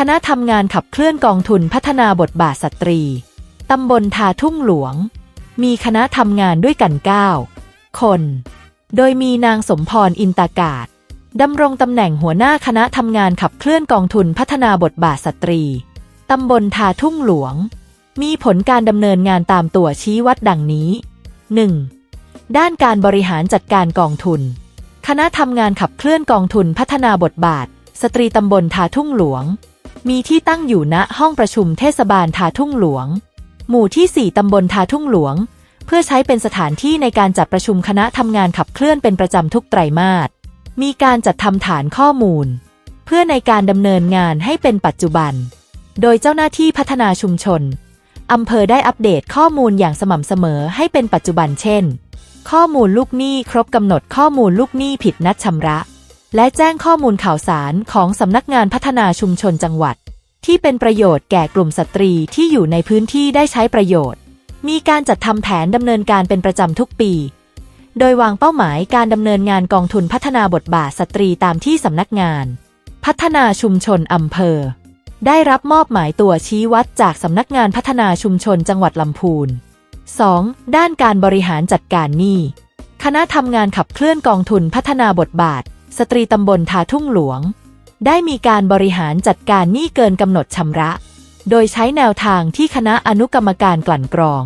คณะทำงานขับเคลื่อนกองทุนพัฒนาบทบาทสตรี ตำบลทาทุ่งหลวง มีคณะทำงานด้วยกัน 9 คน โดยมีนางสมพรอินตากาศดำรงตำแหน่งหัวหน้าคณะทำงานขับเคลื่อนกองทุนพัฒนาบทบาทสตรี ตำบลทาทุ่งหลวง มีผลการดำเนินงานตามตัวชี้วัดดังนี้ 1. ด้านการบริหารจัดการกองทุน คณะทำงานขับเคลื่อนกองทุนพัฒนาบทบาท สตรีตำบลทาทุ่งหลวง มีที่ตั้งอยู่ณห้องประชุมเทศบาลทาทุ่งหลวง หมู่ที่ 4 ตำบลทาทุ่งหลวง เพื่อใช้เป็นสถานที่ในการจัดประชุมคณะทำงานขับเคลื่อนเป็นประจำทุกไตรมาส มีการจัดทำฐานข้อมูล เพื่อในการดำเนินงานให้เป็นปัจจุบัน โดยเจ้าหน้าที่พัฒนาชุมชนอำเภอได้อัปเดตข้อมูลอย่างสม่ำเสมอให้เป็นปัจจุบันเช่น ข้อมูลลูกหนี้ครบกำหนดข้อมูลลูกหนี้ผิดนัดชำระ และแจ้งข้อมูลข่าวสารของสำนักงานพัฒนาชุมชนจังหวัด ที่เป็นประโยชน์แก่กลุ่มสตรีที่อยู่ในพื้นที่ได้ใช้ประโยชน์ มีการจัดทำแผนดำเนินการเป็นประจำทุกปี โดยวางเป้าหมายการดำเนินงานกองทุนพัฒนาบทบาทสตรีตามที่สำนักงาน พัฒนาชุมชนอำเภอ ได้รับมอบหมายตัวชี้วัดจากสำนักงานพัฒนาชุมชนจังหวัดลำพูน 2. ด้านการบริหารจัดการหนี้ คณะทำงานขับเคลื่อนกองทุนพัฒนาบทบาท สตรีตำบลทาทุ่งหลวง ได้มีการบริหารจัดการหนี้เกินกำหนดชำระ โดยใช้แนวทางที่คณะอนุกรรมการกลั่นกรอง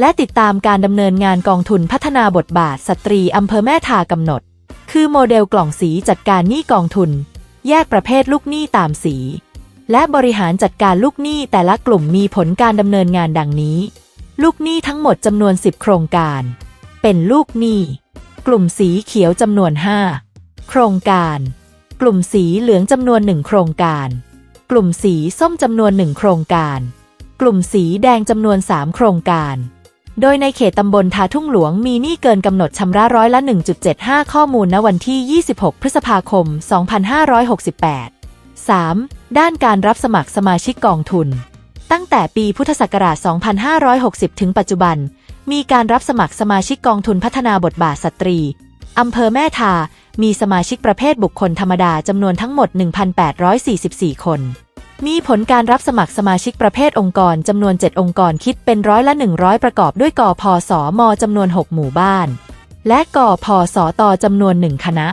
และติดตามการดำเนินงานกองทุนพัฒนาบทบาทสตรีอำเภอแม่ทากำหนด คือโมเดลกล่องสีจัดการหนี้กองทุน แยกประเภทลูกหนี้ตามสี และบริหารจัดการลูกหนี้แต่ละกลุ่มมีผลการดำเนินงานดังนี้ ลูกหนี้ทั้งหมดจำนวน 10 โครงการ เป็นลูกหนี้ กลุ่มสีเขียวจำนวน 5 โครงการ กลุ่มสีเหลืองจำนวน1โครงการ กลุ่มสีส้มจำนวน1โครงการ กลุ่มสีแดงจำนวน3โครงการ โดยในเขตตำบลทาทุ่งหลวงมีหนี้เกินกำหนดชำระร้อยละ 1.75 ข้อมูลณวันที่ 26 พฤษภาคม 2568 3. ด้านการรับสมัครสมาชิกกองทุน ตั้งแต่ปีพุทธศักราช 2560 ถึงปัจจุบัน มีการรับสมัครสมาชิกกองทุนพัฒนาบทบาทสตรี อำเภอแม่ทา มีสมาชิกประเภทบุคคลธรรมดาจำนวนทั้งหมด 1,844 คน มีผลการรับสมัครสมาชิกประเภทองค์กรจำนวน 7 องค์กรคิดเป็นร้อยละ 100 ประกอบด้วยกอพสมจำนวน 6 หมู่บ้าน และกอพสตจำนวน 1 คณะ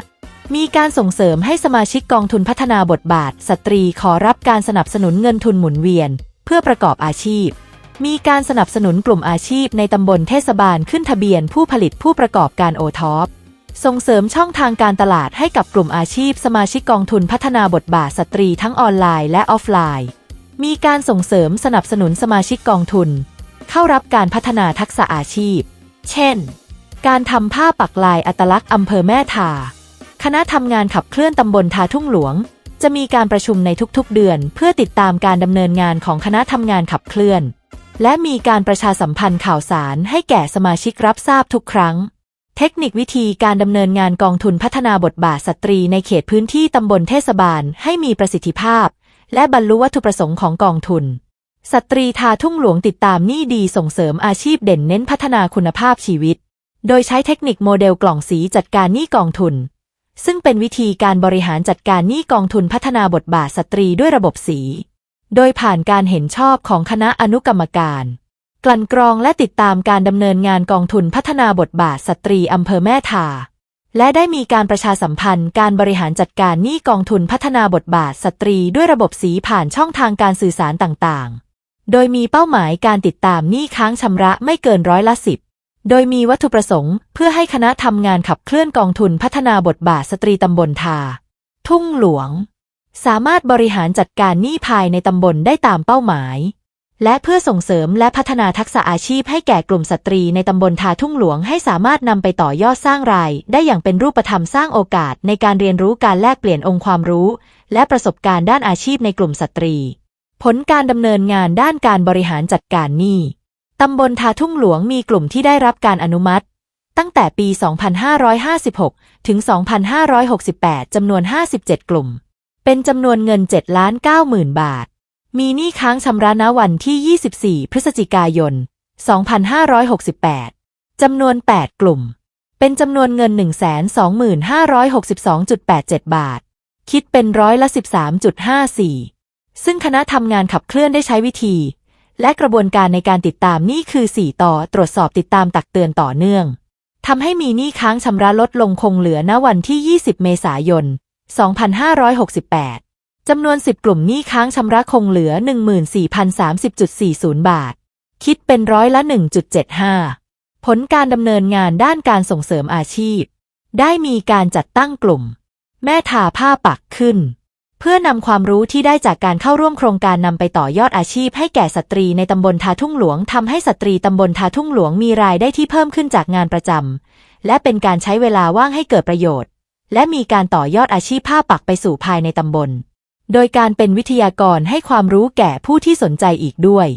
มีการส่งเสริมให้สมาชิกกองทุนพัฒนาบทบาท สตรีขอรับการสนับสนุนเงินทุนหมุนเวียน เพื่อประกอบอาชีพมีการสนับสนุนกลุ่มอาชีพในตำบลเทศบาลขึ้นทะเบียนผู้ผลิตผู้ประกอบการโอท็อป ส่งเสริมช่องทางการตลาดให้กับกลุ่มอาชีพสมาชิกกองทุนพัฒนาบทบาทสตรีทั้งออนไลน์และออฟไลน์ มีการส่งเสริมสนับสนุนสมาชิกกองทุน เข้ารับการพัฒนาทักษะอาชีพ เช่น การทำผ้าปักลายอัตลักษณ์อำเภอแม่ทา คณะทำงานขับเคลื่อนตำบลทาทุ่งหลวง จะมีการประชุมในทุกๆ เดือน เพื่อติดตามการดำเนินงานของคณะทำงานขับเคลื่อน และมีการประชาสัมพันธ์ข่าวสารให้แก่สมาชิกรับทราบทุกครั้ง เทคนิควิธีการดำเนินงานกองทุนพัฒนาบทบาทสตรีในเขตพื้นที่ตำบลเทศบาลให้มีประสิทธิภาพ และบรรลุวัตถุประสงค์ของกองทุน สตรีทาทุ่งหลวงติดตามหนี้ดีส่งเสริมอาชีพเด่นเน้นพัฒนาคุณภาพชีวิต โดยใช้เทคนิคโมเดลกล่องสีจัดการหนี้กองทุน ซึ่งเป็นวิธีการบริหารจัดการหนี้กองทุนพัฒนาบทบาทสตรีด้วยระบบสี โดยผ่านการเห็นชอบของคณะอนุกรรมการ กลั่นกรองและติดตามการดำเนินงานกองทุนพัฒนาบทบาทสตรีอำเภอแม่ทา และได้มีการประชาสัมพันธ์การบริหารจัดการหนี้กองทุนพัฒนาบทบาทสตรีด้วยระบบสีผ่านช่องทางการสื่อสารต่างๆ โดยมีเป้าหมายการติดตามหนี้ค้างชำระไม่เกินร้อยละสิบโดยมีวัตถุประสงค์ เพื่อให้คณะทำงานขับเคลื่อนกองทุนพัฒนาบทบาทสตรีตำบลทา ทุ่งหลวง สามารถบริหารจัดการหนี้ภายในตำบลได้ตามเป้าหมาย และเพื่อส่งเสริมและพัฒนาทักษะอาชีพให้แก่กลุ่มสตรีในตำบลทาทุ่งหลวงให้สามารถนำไปต่อยอดสร้างราย ได้อย่างเป็นรูปธรรมสร้างโอกาสในการเรียนรู้การแลกเปลี่ยนองค์ความรู้ และประสบการณ์ด้านอาชีพในกลุ่มสตรี ผลการดำเนินงานด้านการบริหารจัดการหนี้ตำบลทาทุ่งหลวงมีกลุ่มที่ได้รับการอนุมัติ ตั้งแต่ปี 2556 ถึง 2568 จำนวน 57 กลุ่ม เป็นจำนวนเงิน 7 ล้าน9หมื่นบาท มีหนี้ค้างชำระณวันที่ 24 พฤศจิกายน 2568 จำนวน 8 กลุ่ม เป็นจำนวนเงิน 125,562.87 บาท คิดเป็นร้อยละ 13.54 ซึ่งคณะทำงานขับเคลื่อนได้ใช้วิธี และกระบวนการในการติดตามหนี้คือ 4 ต่อตรวจสอบติดตามตักเตือนต่อเนื่องทำให้มีหนี้ค้างชำระลดลงคงเหลือณวันที่ 20 เมษายน 2568 จำนวน10กลุ่มหนี้ค้างชำระคงเหลือ 14,030.40 บาท คิดเป็นร้อยละ 1.75 ผลการดำเนินงานด้านการส่งเสริมอาชีพ ได้มีการจัดตั้งกลุ่ม แม่ทาผ้าปักขึ้น เพื่อนำความรู้ที่ได้จากการเข้าร่วมโครงการนำไปต่อยอดอาชีพให้แก่สตรีในตำบลทาทุ่งหลวงทำให้สตรีตำบลทาทุ่งหลวงมีรายได้ที่เพิ่มขึ้นจากงานประจำและเป็นการใช้เวลาว่างให้เกิดประโยชน์ และมีการต่อยอดอาชีพผ้าปักไปสู่ภายในตำบล โดยการเป็นวิทยากรให้ความรู้แก่ผู้ที่สนใจอีกด้วย